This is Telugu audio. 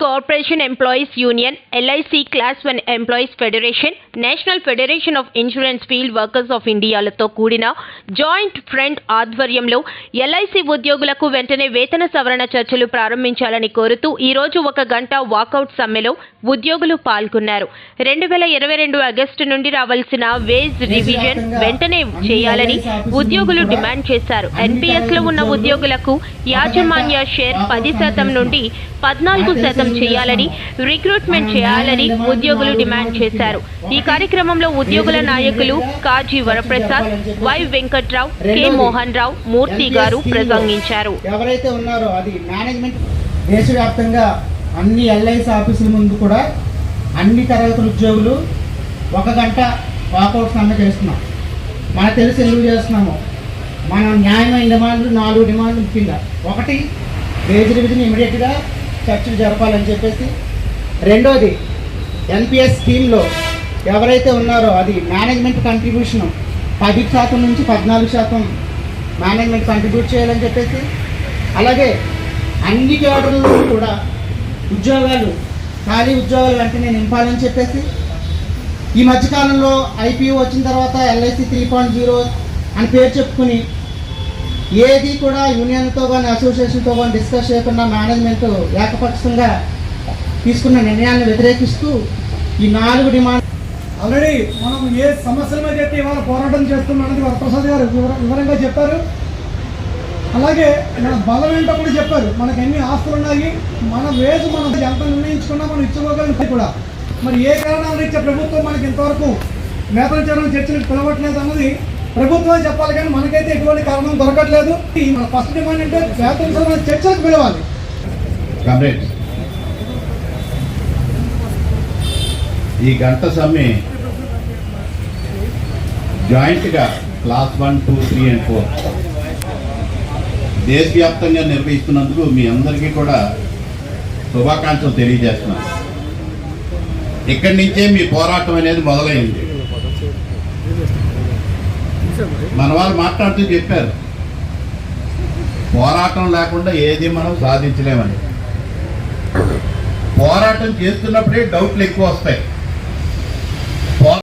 Corporation employees union LIC class one employees federation national federation of insurance field workers of ఇండియాలతో కూడిన జాయింట్ ఫ్రంట్ ఆధ్వర్యంలో ఎల్ఐసి ఉద్యోగులకు వెంటనే వేతన సవరణ చర్చలు ప్రారంభించాలని కోరుతూ ఈ రోజు ఒక గంట వాకౌట్ సమ్మెలో ఉద్యోగులు పాల్గొన్నారు. రెండు వేల ఇరవై రెండు ఆగస్టు నుండి రావాల్సిన వేజ్ రివిజన్ వెంటనే చేయాలని ఉద్యోగులు డిమాండ్ చేశారు. ఎన్పిఎస్లో ఉన్న ఉద్యోగులకు యాజమాన్య షేర్ పది శాతం నుండి పద్నాలుగు శాతం చేయాలని రిక్రూట్మెంట్ చేయాలని ఉద్యోగులు డిమాండ్ చేశారు. ఈ కార్యక్రమంలో ఉద్యోగుల నాయకులు కాజీ వరప్రసాద్ వై వెంకట్రావు కె మోహన్ రావు మూర్తి గారు ప్రసంగించారు. ఎవరైతే ఉన్నారో అది మేనేజ్మెంట్ దేశవ్యాప్తంగా అన్ని ఎల్ఐసి ఆఫీసుల ముందు కూడా అన్ని తరగతుల ఉద్యోగులు ఒక గంట వాకౌట్ సమ్మె చేస్తున్నాం. మనకు తెలిసి ఎందుకు చేస్తున్నాము? మన న్యాయమైన డిమాండ్లు నాలుగు డిమాండ్లు ముఖ్యంగా. ఒకటి వేజ్ రివిజన్ ఇమీడియట్గా చర్చలు జరపాలని చెప్పేసి. రెండోది ఎన్పిఎస్ స్కీమ్లో ఎవరైతే ఉన్నారో అది మేనేజ్మెంట్ కంట్రిబ్యూషన్ పది శాతం నుంచి పద్నాలుగు శాతం మేనేజ్మెంట్ కంట్రిబ్యూట్ చేయాలని చెప్పేసి. అలాగే అన్ని కేడర్లలో కూడా ఉద్యోగాలు ఖాళీ ఉద్యోగాలు వెంటనే నింపాలని చెప్పేసి. ఈ మధ్యకాలంలో ఐపీఓ వచ్చిన తర్వాత ఎల్ఐసి త్రీ పాయింట్ జీరో అని పేరు చెప్పుకుని ఏది కూడా యూనియన్తో కానీ అసోసియేషన్తో కానీ డిస్కస్ చేయకుండా మేనేజ్మెంట్ ఏకపక్షంగా తీసుకున్న నిర్ణయాన్ని వ్యతిరేకిస్తూ ఈ నాలుగు డిమాండ్ ఆల్రెడీ మనం ఏ సమస్యల మీద అయితే ఇవాళ పోరాటం చేస్తున్నామన్నది వరప్రసాద్ గారు వివరంగా చెప్పారు. అలాగే మన బలం ఏంటో కూడా చెప్పారు. మనకు ఎన్ని ఆస్తులు ఉన్నాయి? మన వేజ్ మనం ఎంత నిర్ణయించుకున్నా మనం ఇచ్చుకోగలం కూడా. మరి ఏ కారణాల రీత్యా ప్రభుత్వం మనకి ఇంతవరకు వేతన చరణ చర్చలకు పిలవట్లేదు అన్నది ప్రభుత్వం చెప్పాలి కానీ మనకైతే ఎటువంటి కారణం దొరకట్లేదు. మన ఫస్ట్ డిమాండ్ అంటే వేతన చరణ చర్చలకు పిలవాలి. ఈ గంట సమ్మె జాయింట్గా class one two three and four. దేశవ్యాప్తంగా నిర్వహిస్తున్నందుకు మీ అందరికీ కూడా శుభాకాంక్షలు తెలియజేస్తున్నాను. ఇక్కడి నుంచే మీ పోరాటం అనేది మొదలైంది. మన వాళ్ళు మాట్లాడుతూ చెప్పారు. పోరాటం లేకుండా ఏది మనం సాధించలేమని. పోరాటం చేస్తున్నప్పుడే డౌట్లు ఎక్కువ వస్తాయి.